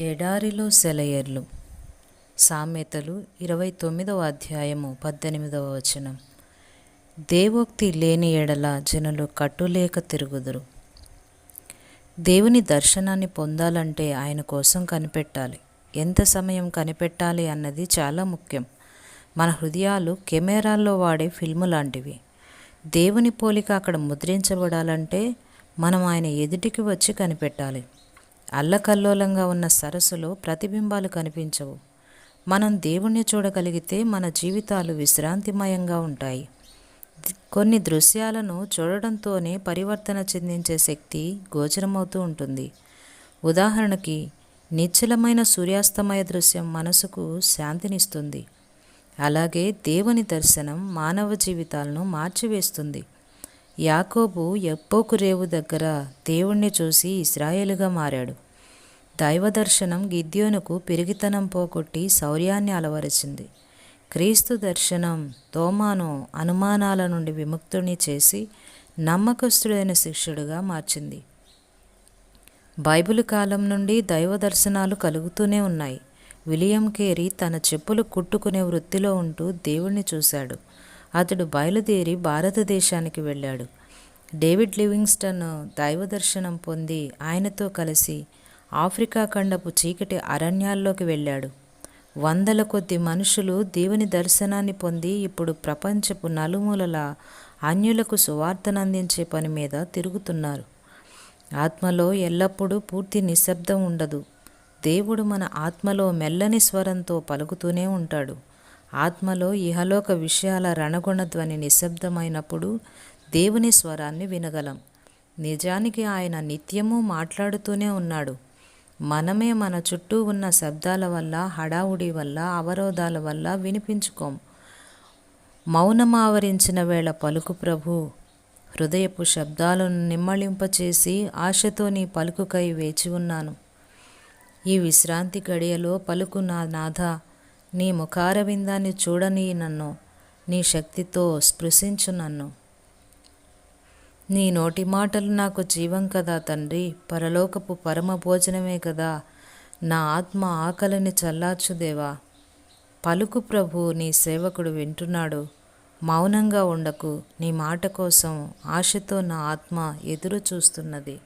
ఎడారిలో సెలయర్లు. సామెతలు ఇరవై తొమ్మిదవ అధ్యాయము పద్దెనిమిదవ వచనం. దేవోక్తి లేని ఎడల జనులు కట్టులేక తిరుగుదురు. దేవుని దర్శనాన్ని పొందాలంటే ఆయన కోసం కనిపెట్టాలి. ఎంత సమయం కనిపెట్టాలి అన్నది చాలా ముఖ్యం. మన హృదయాలు కెమెరాల్లో వాడే ఫిల్ము లాంటివి దేవుని పోలిక అక్కడ ముద్రించబడాలంటే మనం ఆయన ఎదుటికి వచ్చి కనిపెట్టాలి. అల్లకల్లోలంగా ఉన్న సరస్సులో ప్రతిబింబాలు కనిపించవు. మనం దేవుణ్ణి చూడగలిగితే మన జీవితాలు విశ్రాంతిమయంగా ఉంటాయి. కొన్ని దృశ్యాలను చూడడంతోనే పరివర్తన చెందించే శక్తి గోచరమవుతూ ఉంటుంది. ఉదాహరణకి నిశ్చలమైన సూర్యాస్తమయ దృశ్యం మనసుకు శాంతినిస్తుంది. అలాగే దేవుని దర్శనం మానవ జీవితాలను మార్చివేస్తుంది. యాకోబు ఎప్పోకు రేవు దగ్గర దేవుణ్ణి చూసి ఇస్రాయేలుగా మారాడు. దైవ దర్శనం గిద్యోనుకు పెరిగితనం పోగొట్టి శౌర్యాన్ని అలవరిచింది. క్రీస్తు దర్శనం తోమాను అనుమానాల నుండి విముక్తుని చేసి నమ్మకస్తుడైన శిష్యుడిగా మార్చింది. బైబిల్ కాలం నుండి దైవ దర్శనాలు కలుగుతూనే ఉన్నాయి. విలియం కేరీ తన చెప్పులు కుట్టుకునే వృత్తిలో ఉంటూ దేవుణ్ణి చూశాడు. అతడు బయలుదేరి భారతదేశానికి వెళ్ళాడు. డేవిడ్ లివింగ్స్టన్ దైవ దర్శనం పొంది ఆయనతో కలిసి ఆఫ్రికా ఖండపు చీకటి అరణ్యాల్లోకి వెళ్ళాడు. వందల కొద్ది మనుషులు దేవుని దర్శనాన్ని పొంది ఇప్పుడు ప్రపంచపు నలుమూలల అన్యులకు సువార్తనందించే పని మీద తిరుగుతున్నారు. ఆత్మలో ఎల్లప్పుడూ పూర్తి నిశ్శబ్దం ఉండదు. దేవుడు మన ఆత్మలో మెల్లని స్వరంతో పలుకుతూనే ఉంటాడు. ఆత్మలో ఇహలోక విషయాల రణగుణ ధ్వని నిశ్శబ్దమైనప్పుడు దేవుని స్వరాన్ని వినగలం. నిజానికి ఆయన నిత్యము మాట్లాడుతూనే ఉన్నాడు. మనమే మన చుట్టూ ఉన్న శబ్దాల వల్ల హడావుడి వల్ల అవరోధాల వల్ల వినిపించుకోం. మౌనమావరించిన వేళ పలుకు ప్రభు హృదయపు శబ్దాలను నిమ్మళింపచేసి ఆశతో నీ పలుకుకై వేచి ఉన్నాను. ఈ విశ్రాంతి గడియలో పలుకు నా నాథ నీ ముఖారవిందాన్ని చూడని నన్ను నీ శక్తితో స్పృశించు నన్ను నీ నోటి మాటలు నాకు జీవం కదా తండ్రి. పరలోకపు పరమ భోజనమే కదా. నా ఆత్మ ఆకలిని చల్లార్చుదేవా పలుకు ప్రభు నీ సేవకుడు వింటున్నాడు. మౌనంగా ఉండకు. నీ మాట కోసం ఆశతో నా ఆత్మ ఎదురు చూస్తున్నది